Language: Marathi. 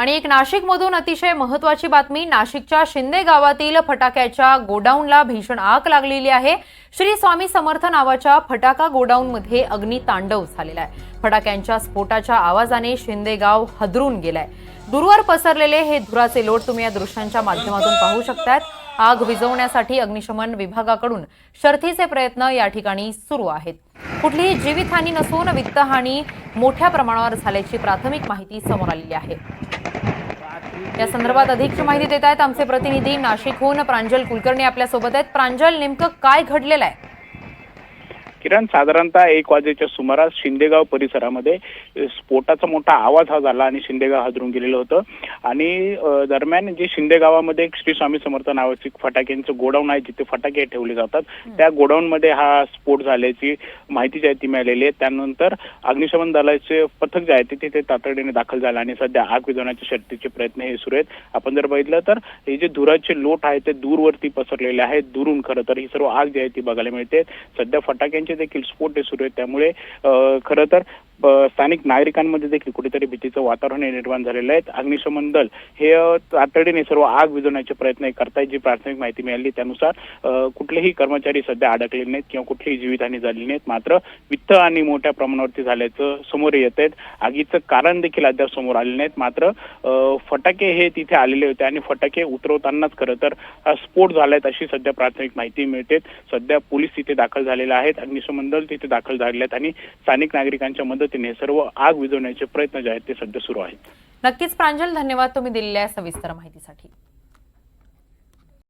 आणि एक नाशिकमधून अतिशय महत्वाची बातमी नाशिकच्या शिंदे गावातील फटाक्याच्या गोडाऊनला भीषण आग लागलेली आहे. श्री स्वामी समर्थ नावाच्या फटाका गोडाऊनमध्ये अग्नितांडव झालेला आहे. फटाक्यांच्या स्फोटाच्या आवाजाने शिंदे गाव हदरून गेलाय. दूरवर पसरलेले हे धुराचे लोट तुम्ही या दृश्यांच्या माध्यमातून पाहू शकतात. आग विझवण्यासाठी अग्निशमन विभागाकडून शर्थीचे प्रयत्न या ठिकाणी सुरू आहेत. कुठलीही जीवितहानी नसून वित्तहानी मोठ्या प्रमाणावर झाल्याची प्राथमिक माहिती समोर आलेली आहे. या संदर्भात अधिकची माहिती देत आहेत आमचे प्रतिनिधी नाशिकहून प्रांजल कुलकर्णी आपल्यासोबत आहेत. प्रांजल नेमकं काय घडलेलं आहे? किरण साधारणतः एक वाजेच्या सुमारास शिंदेगाव परिसरामध्ये स्फोटाचा मोठा आवाज हा झाला आणि शिंदेगाव हादरून गेलेलं होतं. आणि दरम्यान जे शिंदे गावामध्ये एक श्री स्वामी समर्थ नावाचे फटाक्यांचं गोडाऊन आहे जिथे फटाके ठेवले जातात त्या गोडाऊनमध्ये हा स्फोट झाल्याची माहिती जी आहे ती मिळालेली आहे. त्यानंतर अग्निशमन दलाचे पथक जे आहे ते तिथे तातडीने दाखल झालं आणि सध्या आग विझवण्याच्या शर्तीचे प्रयत्न हे सुरू आहेत. आपण जर बघितलं तर हे जे धुराचे लोट आहे ते दूरवरती पसरलेले आहेत दुरून खरं तर ही सर्व आग जी आहे ती बघायला मिळते. सध्या फटाक्यांचे देखील स्फोट सुरू आहेत त्यामुळे अ, खरं तर स्थानिक नागरिकांमध्ये देखील कुठेतरी भीतीचं वातावरण हे निर्माण झालेलं आहे. अग्निशमन दल हे तातडीने सर्व आग विझवण्याचे प्रयत्न हे करतायत जी प्राथमिक माहिती मिळाली त्यानुसार कुठलेही कर्मचारी सध्या अडकलेले नाहीत किंवा कुठलीही जीवितहानी झालेली नाहीत. मात्र वित्त आणि मोठ्या प्रमाणावरती झाल्याचं समोर येत आहेत. आगीचं कारण देखील अद्याप समोर आले नाहीत. मात्र फटाके हे तिथे आलेले होते आणि फटाके उतरवतानाच खरं तर स्फोट झालाय अशी सध्या प्राथमिक माहिती मिळते. सध्या पोलीस तिथे दाखल झालेले आहेत. अग्निशमन दल तिथे दाखल झालेले आहेत आणि स्थानिक नागरिकांच्या मदत पद्धतीने सर्व आग विझवण्याचे प्रयत्न जे आहेत ते सध्या सुरू आहेत. नक्कीच प्रांजल धन्यवाद तुम्ही दिलेल्या सविस्तर माहितीसाठी.